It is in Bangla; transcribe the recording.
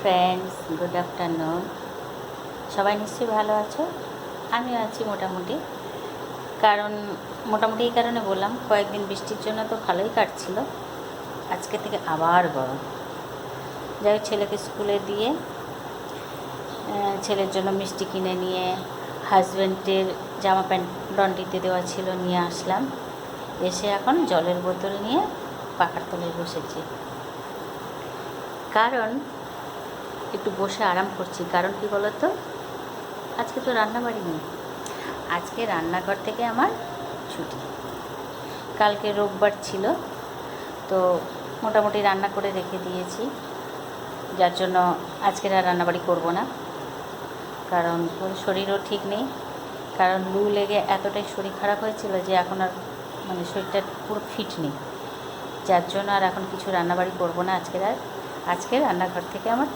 ফ্রেন্ডস গুড আফটারনুন সবাই নিশ্চয়ই ভালো আছো? আমিও আছি মোটামুটি। কারণ, মোটামুটি এই কারণে বললাম, কয়েকদিন বৃষ্টির জন্য তো ভালোই কাটছিল। আজকে থেকে আবার গরম। যাই হোক, ছেলেকে স্কুলে দিয়ে ছেলের জন্য মিষ্টি কিনে নিয়ে হাজব্যান্ডের জামা প্যান্ট লন্ড্রিতে দেওয়া ছিল, নিয়ে আসলাম। এসে এখন জলের বোতল নিয়ে পাখার তলায় বসেছি। কারণ একটু বসে আরাম করছি। কারণ কি বলতো? আজকে তো রান্নাবাড়ি নেই। আজকে রান্নাঘর থেকে আমার ছুটি। কালকে রোববার ছিল। তো মোটামুটি রান্না করে রেখে দিয়েছি। যার জন্য আজকের আর রান্নাবাড়ি করব না। কারণ শরীরও ঠিক নেই। কারণ লু লেগে এতটাই শরীর খারাপ হয়েছিল যে এখন আর মানে শরীরটা পুরো ফিট নেই। যার জন্য আর এখন কিছু রান্নাবাড়ি করব না আজকের আর। আজকে রান্নাঘর থেকে আমার